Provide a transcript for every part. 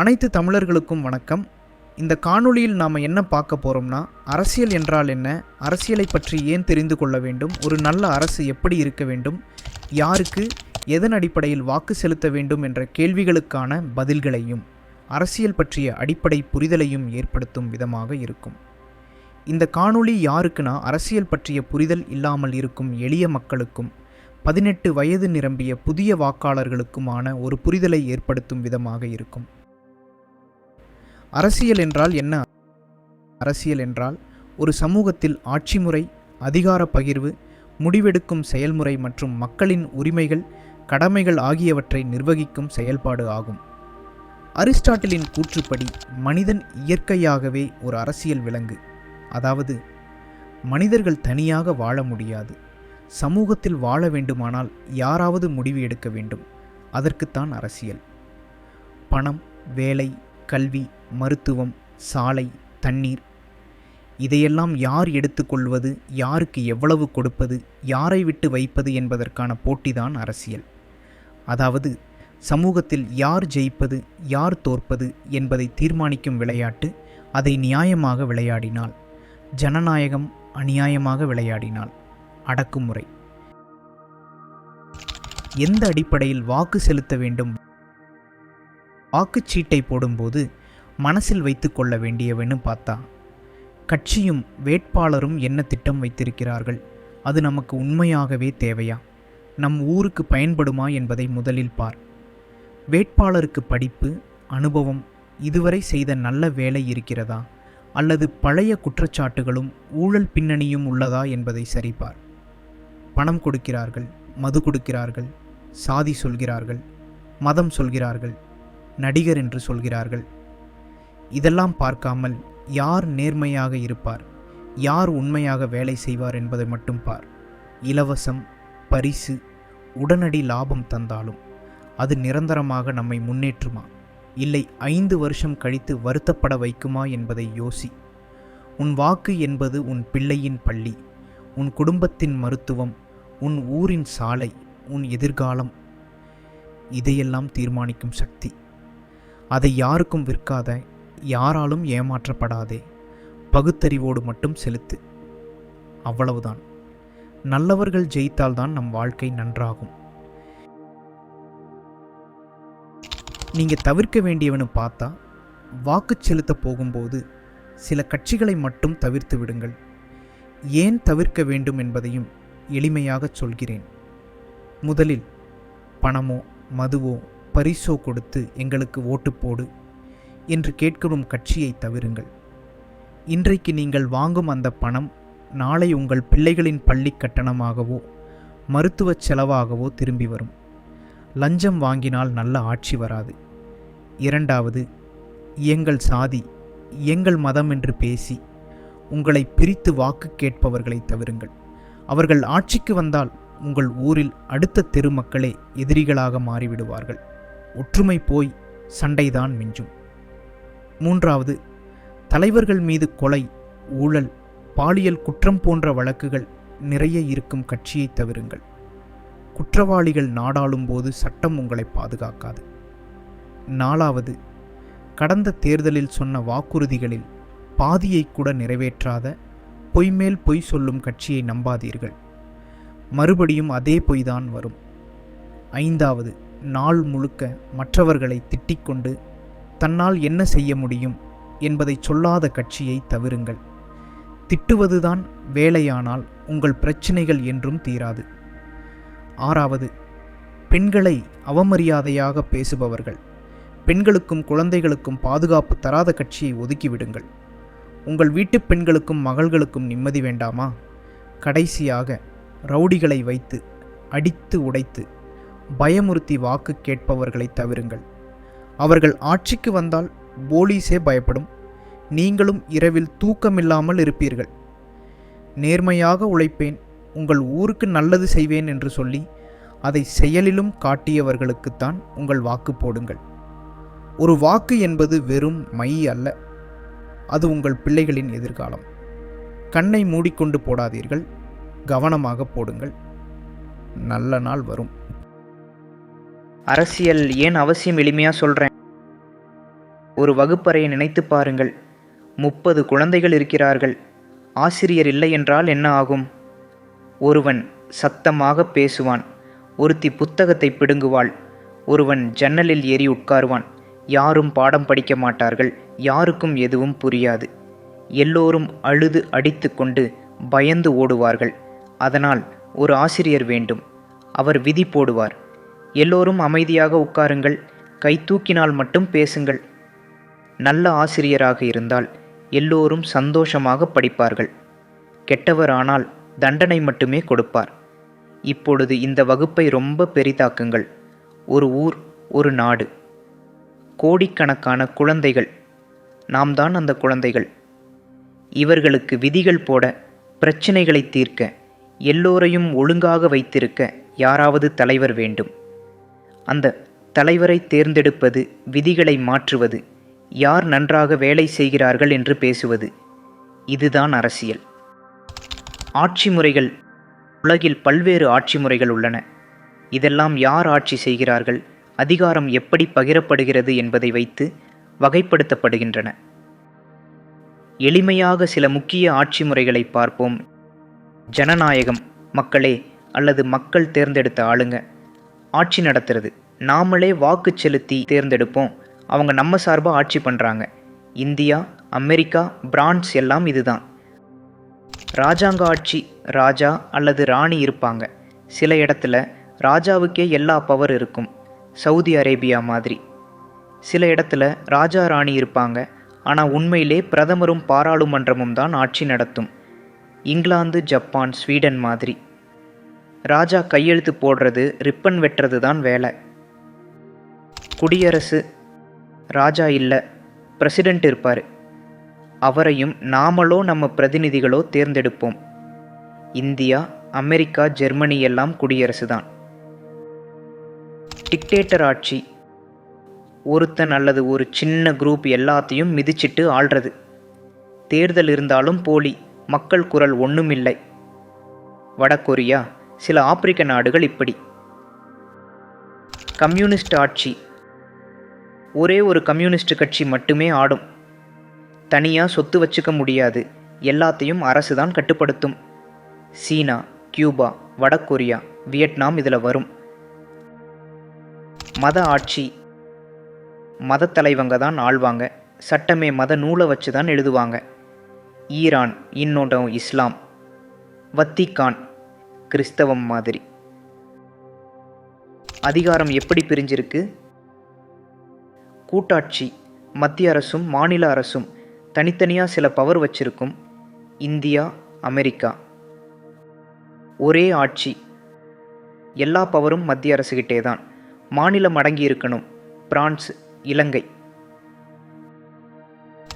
அனைத்து தமிழர்களுக்கும் வணக்கம். இந்த காணொளியில் நாம் என்ன பார்க்க போகிறோம்னா அரசியல் என்றால் என்ன அரசியலை பற்றி ஏன் தெரிந்து கொள்ள வேண்டும் ஒரு நல்ல அரசு எப்படி இருக்க வேண்டும் யாருக்கு எதன் அடிப்படையில் வாக்கு செலுத்த வேண்டும் என்ற கேள்விகளுக்கான பதில்களையும் அரசியல் பற்றிய அடிப்படை புரிதலையும் ஏற்படுத்தும் விதமாக இருக்கும். இந்த காணொளி யாருக்குனா அரசியல் பற்றிய புரிதல் இல்லாமல் இருக்கும் எளிய மக்களுக்கும் பதினெட்டு வயது நிரம்பிய புதிய வாக்காளர்களுக்குமான ஒரு புரிதலை ஏற்படுத்தும் விதமாக இருக்கும். அரசியல் என்றால் என்ன? அரசியல் என்றால் ஒரு சமூகத்தில் ஆட்சி முறை அதிகார பகிர்வு முடிவெடுக்கும் செயல்முறை மற்றும் மக்களின் உரிமைகள் கடமைகள் ஆகியவற்றை நிர்வகிக்கும் செயல்பாடு ஆகும். அரிஸ்டாட்டிலின் கூற்றுப்படி மனிதன் இயற்கையாகவே ஒரு அரசியல் விலங்கு. அதாவது மனிதர்கள் தனியாக வாழ முடியாது. சமூகத்தில் வாழ வேண்டுமானால் யாராவது முடிவு எடுக்க வேண்டும். அதற்குத்தான் அரசியல். பணம் வேலை கல்வி மருத்துவம் சாலை தண்ணீர். இதையெல்லாம் யார் எடுத்துக்கொள்வது யாருக்கு எவ்வளவு கொடுப்பது யாரை விட்டு வைப்பது என்பதற்கான போட்டிதான் அரசியல். அதாவது சமூகத்தில் யார் ஜெயிப்பது யார் தோற்பது என்பதை தீர்மானிக்கும் விளையாட்டு அதை நியாயமாக விளையாடினால் ஜனநாயகம் அநியாயமாக விளையாடினால் அடக்குமுறை. எந்த அடிப்படையில் வாக்கு செலுத்த வேண்டும்? வாக்குச்சீட்டை போடும்போது மனசில் வைத்து கொள்ள வேண்டியவன்னு பார்த்தா. கட்சியும் வேட்பாளரும் என்ன திட்டம் வைத்திருக்கிறார்கள்? அது நமக்கு உண்மையாகவே தேவையா? நம் ஊருக்கு பயன்படுமா என்பதை முதலில் பார். வேட்பாளருக்கு படிப்பு அனுபவம் இதுவரை செய்த நல்ல வேலை இருக்கிறதா? அல்லது பழைய குற்றச்சாட்டுகளும் ஊழல் பின்னணியும் உள்ளதா என்பதை சரிபார். பணம் கொடுக்கிறார்கள் மது கொடுக்கிறார்கள் சாதி சொல்கிறார்கள் மதம் சொல்கிறார்கள் நடிகர் என்று சொல்கிறார்கள் இதெல்லாம் பார்க்காமல் யார் நேர்மையாக இருப்பார்? யார் உண்மையாக வேலை செய்வார் என்பதை மட்டும் பார். இலவசம் பரிசு உடனடி லாபம் தந்தாலும் அது நிரந்தரமாக நம்மை முன்னேற்றுமா? இல்லை ஐந்து வருஷம் கழித்து வருத்தப்பட வைக்குமா என்பதை யோசி. உன் வாக்கு என்பது உன் பிள்ளையின் பள்ளி உன் குடும்பத்தின் மருத்துவம் உன் ஊரின் சாலை உன் எதிர்காலம். இதையெல்லாம் தீர்மானிக்கும் சக்தி. அதை யாருக்கும் விற்காத யாராலும் ஏமாற்றப்படாதே. பகுத்தறிவோடு மட்டும் செலுத்து. அவ்வளவுதான். நல்லவர்கள் ஜெயித்தால்தான் நம் வாழ்க்கை நன்றாகும். நீங்கள் தவிர்க்க வேண்டியவனு பார்த்தா வாக்கு செலுத்த போகும்போது சில கட்சிகளை மட்டும் தவிர்த்து விடுங்கள். ஏன் தவிர்க்க வேண்டும் என்பதையும் எளிமையாகச் சொல்கிறேன். முதலில் பணமோ மதுவோ பரிசோ கொடுத்து எங்களுக்கு ஓட்டு போடு. என்று கேட்கும் கட்சியை தவிருங்கள். இன்றைக்கு நீங்கள் வாங்கும் அந்த பணம் நாளை உங்கள் பிள்ளைகளின் பள்ளி கட்டணமாகவோ மருத்துவச் செலவாகவோ திரும்பி வரும். லஞ்சம் வாங்கினால் நல்ல ஆட்சி வராது. இரண்டாவது எங்கள் சாதி எங்கள் மதம் என்று பேசி உங்களை பிரித்து வாக்கு கேட்பவர்களை தவிருங்கள். அவர்கள் ஆட்சிக்கு வந்தால் உங்கள் ஊரில் அடுத்த தெரு மக்களே எதிரிகளாக மாறிவிடுவார்கள். ஒற்றுமை போய் சண்டைதான் மிஞ்சும். மூன்றாவது தலைவர்கள் மீது கொலை ஊழல் பாலியல் குற்றம் போன்ற வழக்குகள் நிறைய இருக்கும் கட்சியை தவிருங்கள். குற்றவாளிகள் நாடாளும் போது சட்டம் உங்களை பாதுகாக்காது. நாலாவது கடந்த தேர்தலில் சொன்ன வாக்குறுதிகளில் பாதியை கூட நிறைவேற்றாத பொய்மேல் பொய் சொல்லும் கட்சியை நம்பாதீர்கள். மறுபடியும் அதே பொய்தான் வரும். ஐந்தாவது நாள் முழுக்க மற்றவர்களை திட்டிக்கொண்டு தன்னால் என்ன செய்ய முடியும் என்பதை சொல்லாத கட்சியை தவிருங்கள். திட்டுவதுதான் வேலையானால் உங்கள் பிரச்சனைகள் என்றும் தீராது. ஆறாவது பெண்களை அவமரியாதையாக பேசுபவர்கள். பெண்களுக்கும் குழந்தைகளுக்கும் பாதுகாப்பு தராத கட்சியை ஒதுக்கிவிடுங்கள். உங்கள் வீட்டு பெண்களுக்கும் மகள்களுக்கும் நிம்மதி வேண்டாமா? கடைசியாக ரவுடிகளை வைத்து அடித்து உடைத்து பயமுறுத்தி வாக்கு கேட்பவர்களை தவிருங்கள். அவர்கள் ஆட்சிக்கு வந்தால் போலீஸே பயப்படும். நீங்களும் இரவில் தூக்கமில்லாமல் இருப்பீர்கள். நேர்மையாக உழைப்பேன். உங்கள் ஊருக்கு நல்லது செய்வேன் என்று சொல்லி அதை செயலிலும் காட்டியவர்களுக்குத்தான் உங்கள் வாக்கு போடுங்கள். ஒரு வாக்கு என்பது வெறும் மை அல்ல. அது உங்கள் பிள்ளைகளின் எதிர்காலம். கண்ணை மூடிக்கொண்டு போடாதீர்கள். கவனமாக போடுங்கள். நல்ல நாள் வரும். அரசியல் ஏன் அவசியம் எளிமையாக சொல்கிறேன் ஒரு வகுப்பறையை நினைத்து பாருங்கள். முப்பது குழந்தைகள் இருக்கிறார்கள். ஆசிரியர் இல்லை என்றால் என்ன ஆகும்? ஒருவன் சத்தமாக பேசுவான். ஒருத்தி புத்தகத்தை பிடுங்குவாள். ஒருவன் ஜன்னலில் ஏறி உட்காருவான். யாரும் பாடம் படிக்க மாட்டார்கள். யாருக்கும் எதுவும் புரியாது. எல்லோரும் அழுது அடித்துக்கொண்டு பயந்து ஓடுவார்கள். அதனால் ஒரு ஆசிரியர் வேண்டும். அவர் விதி போடுவார். எல்லோரும் அமைதியாக உட்காருங்கள். கை தூக்கினால் மட்டும் பேசுங்கள். நல்ல ஆசிரியராக இருந்தால் எல்லோரும் சந்தோஷமாக படிப்பார்கள். கெட்டவரானால் தண்டனை மட்டுமே கொடுப்பார். இப்பொழுது இந்த வகுப்பை ரொம்ப பெரிதாக்குங்கள். ஒரு ஊர் ஒரு நாடு. கோடிக்கணக்கான குழந்தைகள். நாம் தான் அந்த குழந்தைகள். இவர்களுக்கு விதிகள் போட பிரச்சனைகளை தீர்க்க எல்லோரையும் ஒழுங்காக வைத்திருக்க யாராவது தலைவர் வேண்டும். அந்த தலைவரை தேர்ந்தெடுப்பது விதிகளை மாற்றுவது யார் நன்றாக வேலை செய்கிறார்கள் என்று பேசுவது. இதுதான் அரசியல். ஆட்சி முறைகள் உலகில் பல்வேறு ஆட்சி முறைகள் உள்ளன. இதெல்லாம் யார் ஆட்சி செய்கிறார்கள் அதிகாரம் எப்படி பகிரப்படுகிறது என்பதை வைத்து வகைப்படுத்தப்படுகின்றன. எளிமையாக சில முக்கிய ஆட்சி முறைகளை பார்ப்போம். ஜனநாயகம் மக்களே அல்லது மக்கள் தேர்ந்தெடுத்த ஆளுங்க. ஆட்சி நடத்துறது. நாமளே வாக்கு செலுத்தி தேர்ந்தெடுப்போம். அவங்க நம்ம சார்பாக ஆட்சி பண்ணுறாங்க இந்தியா அமெரிக்கா பிரான்ஸ் எல்லாம் இதுதான். ராஜாங்க ஆட்சி ராஜா அல்லது ராணி இருப்பாங்க. சில இடத்துல ராஜாவுக்கே எல்லா பவர் இருக்கும். சவுதி அரேபியா மாதிரி. சில இடத்துல ராஜா ராணி இருப்பாங்க. ஆனால் உண்மையிலே பிரதமரும் பாராளுமன்றமும் தான் ஆட்சி நடத்தும். இங்கிலாந்து ஜப்பான் ஸ்வீடன் மாதிரி. ராஜா கையெழுத்து போடுறது ரிப்பன் வெட்டுறது தான் வேலை. குடியரசு ராஜா இல்லை பிரசிடெண்ட் இருப்பார். அவரையும் நாமளோ நம்ம பிரதிநிதிகளோ தேர்ந்தெடுப்போம். இந்தியா அமெரிக்கா ஜெர்மனி எல்லாம் குடியரசு தான் டிக்டேட்டர் ஆட்சி. ஒருத்தன் அல்லது ஒரு சின்ன குரூப் எல்லாத்தையும் மிதிச்சிட்டு ஆள்றது. தேர்தல் இருந்தாலும் போலி மக்கள் குரல் ஒன்றுமில்லை வடகொரியா சில ஆப்பிரிக்க நாடுகள் இப்படி. கம்யூனிஸ்ட் ஆட்சி. ஒரே ஒரு கம்யூனிஸ்ட் கட்சி மட்டுமே ஆடும். தனியாக சொத்து வச்சுக்க முடியாது. எல்லாத்தையும் அரசு தான் கட்டுப்படுத்தும். சீனா கியூபா வடகொரியா வியட்நாம் இதில் வரும். மத ஆட்சி. மத தலைவங்க தான் ஆள்வாங்க. சட்டமே மத நூலை வச்சு தான் எழுதுவாங்க. ஈரான் இன்னொன்று இஸ்லாம். வத்திக்கான் கிறிஸ்தவம் மாதிரி. அதிகாரம் எப்படி பிரிஞ்சிருக்கு? கூட்டாட்சி மத்திய அரசும் மாநில அரசும் தனித்தனியாக சில பவர் வச்சிருக்கும் இந்தியா அமெரிக்கா. ஒரே ஆட்சி. எல்லா பவரும் மத்திய அரசுகிட்டே தான் மாநிலம் அடங்கி இருக்கணும். பிரான்ஸ் இலங்கை.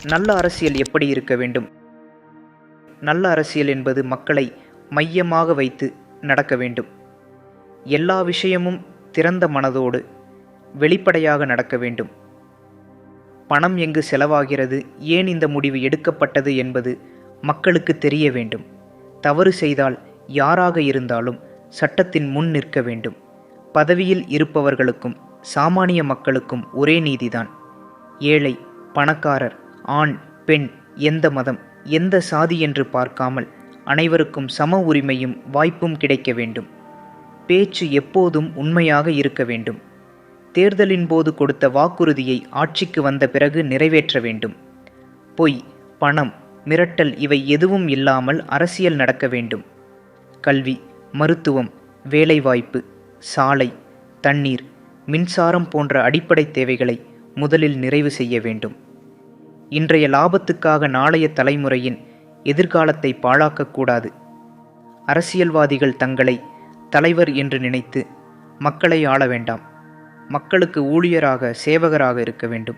நல்ல அரசியல் எப்படி இருக்க வேண்டும்? நல்ல அரசியல் என்பது மக்களை மையமாக வைத்து நடக்க வேண்டும். எல்லா விஷயமும் திறந்த மனதோடு வெளிப்படையாக நடக்க வேண்டும். பணம் எங்கு செலவாகிறது ஏன் இந்த முடிவு எடுக்கப்பட்டது என்பது மக்களுக்கு தெரிய வேண்டும். தவறு செய்தால் யாராக இருந்தாலும் சட்டத்தின் முன் நிற்க வேண்டும். பதவியில் இருப்பவர்களுக்கும் சாமானிய மக்களுக்கும் ஒரே நீதிதான். ஏழை பணக்காரர் ஆண் பெண் எந்த மதம் எந்த சாதி என்று பார்க்காமல் அனைவருக்கும் சம உரிமையும் வாய்ப்பும் கிடைக்க வேண்டும். பேச்சு எப்போதும் உண்மையாக இருக்க வேண்டும். தேர்தலின் போது கொடுத்த வாக்குறுதியை ஆட்சிக்கு வந்த பிறகு நிறைவேற்ற வேண்டும். பொய் பணம் மிரட்டல் இவை எதுவும் இல்லாமல் அரசியல் நடக்க வேண்டும். கல்வி மருத்துவம் வேலைவாய்ப்பு சாலை தண்ணீர் மின்சாரம் போன்ற அடிப்படை தேவைகளை முதலில் நிறைவு செய்ய வேண்டும். இன்றைய லாபத்துக்காக நாளைய தலைமுறையின் எதிர்காலத்தை பாழாக்கக்கூடாது. அரசியல்வாதிகள் தங்களை தலைவர் என்று நினைத்து மக்களை ஆள வேண்டாம். மக்களுக்கு ஊழியராக சேவகராக இருக்க வேண்டும்.